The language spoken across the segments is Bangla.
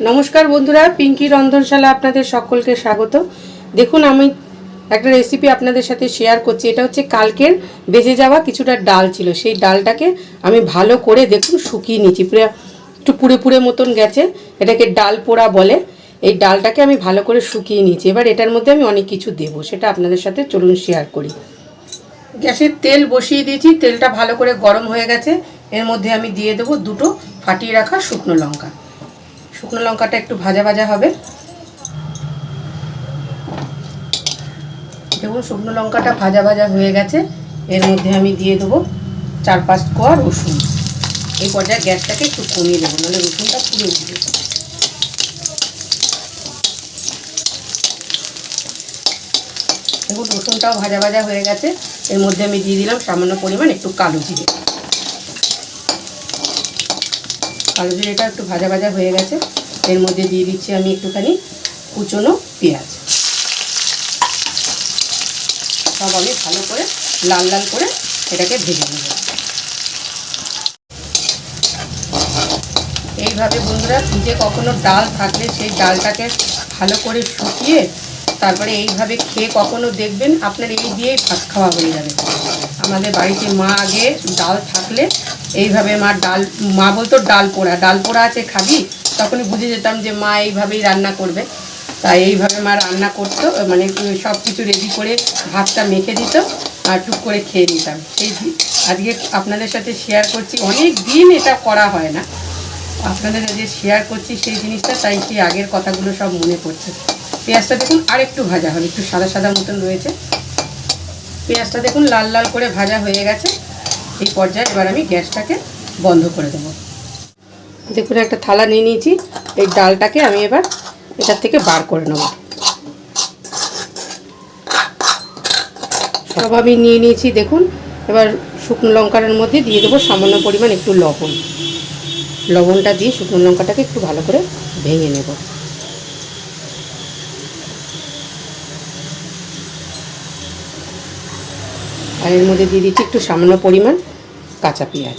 নমস্কার বন্ধুরা, পিঙ্কি রন্ধনশালা আপনাদের সকলকে স্বাগত। দেখুন, আমি একটা রেসিপি আপনাদের সাথে শেয়ার করছি। এটা হচ্ছে কালকের বেজে যাওয়া কিছুটা ডাল ছিল। সেই ডালটাকে আমি ভালো করে দেখুন শুকিয়ে নিয়েছি। পুরো একটু পুড়ে পুড়ে মতন গেছে। এটাকে ডাল পোড়া বলে। এই ডালটাকে আমি ভালো করে শুকিয়ে নিয়েছি। এবার এটার মধ্যে আমি অনেক কিছু দেবো। সেটা আপনাদের সাথে চলুন শেয়ার করি। গ্যাসের তেল বসিয়ে দিয়েছি। তেলটা ভালো করে গরম হয়ে গেছে। এর মধ্যে আমি দিয়ে দেবো দুটো ফাটিয়ে রাখা শুকনো লঙ্কা। শুকনো লঙ্কাটা একটু ভাজা ভাজা হবে। দেখুন, শুকনো লঙ্কাটা ভাজা ভাজা হয়ে গেছে। এর মধ্যে আমি দিয়ে দেবো চার পাঁচ কোয়া রসুন। এই পর্যায়ে গ্যাসটাকে একটু কমিয়ে দেবো, নাহলে রসুনটা পুড়ে উঠবে। দেখুন, রসুনটাও ভাজা ভাজা হয়ে গেছে। এর মধ্যে আমি দিয়ে দিলাম সামান্য পরিমাণ একটু কালো জিরে। জিরেটা একটু ভাজা ভাজা হয়ে গেছে। এর মধ্যে দিয়ে দিচ্ছি আমি একটুখানি কুচনো পেঁয়াজ। সব আমি ভালো করে লাল লাল করে এটাকে ভেজে নেব। এইভাবে বন্ধুরা ফ্রিজে কখনো ডাল থাকলে সেই ডালটাকে ভালো করে শুকিয়ে তারপরে এইভাবে খেয়ে কখনো দেখবেন আপনার এই দিয়েই ভাত খাওয়া হয়ে যাবে। আমাদের বাড়িতে মা আগে ডাল থাকলে এইভাবে মা ডাল, মা বলতো ডাল পোড়া ডাল পোড়া আছে খাবি? তখনই বুঝে যেতাম যে মা এইভাবেই রান্না করবে। তাই এইভাবে মা রান্না করতো মানে সব কিছু রেডি করে ভাতটা মেখে দিত আর টুক করে খেয়ে নিতাম। সেই আজকে আপনাদের সাথে শেয়ার করছি, অনেক দিন এটা করা হয় না। আপনাদের যে শেয়ার করছি সেই জিনিসটা, তাই সেই আগের কথাগুলো সব মনে পড়ছে। পেঁয়াজটা দেখুন আর একটু ভাজা হবে, একটু সাদা সাদা মতন রয়েছে। পেঁয়াজটা দেখুন লাল লাল করে ভাজা হয়ে গেছে। এই পর্যায়ে এবার আমি গ্যাসটাকে বন্ধ করে দেবো। দেখুন, একটা থালা নিয়ে নিয়েছি। এই ডালটাকে আমি এবার এটার থেকে বার করে নেব। সব আমি নিয়ে নিয়েছি, দেখুন। এবার শুকনো লঙ্কার মধ্যে দিয়ে দেবো সামান্য পরিমাণ একটু লবণ। লবণটা দিয়ে শুকনো লঙ্কাটাকে একটু ভালো করে ভেঙে নেব। আর এর মধ্যে দিয়ে দিচ্ছি একটু সামান্য পরিমাণ কাঁচা পেঁয়াজ।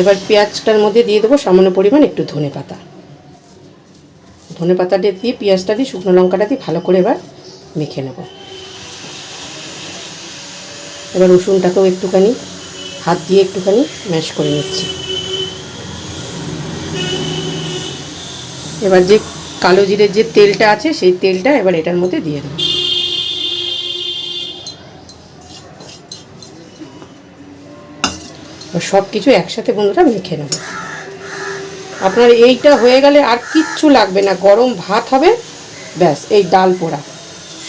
এবার পেঁয়াজটার মধ্যে দিয়ে দেবো সামান্য পরিমাণ একটু ধনে পাতা। ধনে পাতাটা দিয়ে পেঁয়াজটা দিয়ে শুকনো লঙ্কাটা দিয়ে ভালো করে এবার মেখে নেব। এবার রসুনটাকেও একটুখানি হাত দিয়ে একটুখানি ম্যাশ করে নিচ্ছি। এবার যে কালো জিরের যে তেলটা আছে সেই তেলটা এবার এটার মধ্যে দিয়ে দেবো। সব কিছু একসাথে বন্ধুরা মেখে নেব। আপনার এইটা হয়ে গেলে আর কিচ্ছু লাগবে না, গরম ভাত হবে, ব্যাস, এই ডাল পোড়া।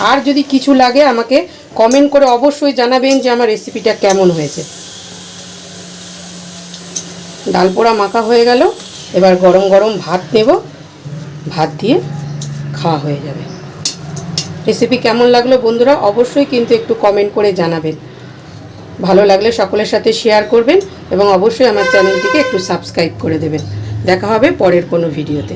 আর যদি কিছু লাগে আমাকে কমেন্ট করে অবশ্যই জানাবেন যে আমার রেসিপিটা কেমন হয়েছে। ডাল পোড়া মাখা হয়ে গেল, এবার গরম গরম ভাত নেব। ভাত দিয়ে খাওয়া হয়ে যাবে। রেসিপি কেমন লাগল বন্ধুরা অবশ্যই কিন্তু একটু কমেন্ট করে জানাবেন। ভালো লাগলে সকলের সাথে শেয়ার করবেন এবং অবশ্যই আমার চ্যানেলটিকে একটু সাবস্ক্রাইব করে দেবেন। দেখা হবে পরের কোনো ভিডিওতে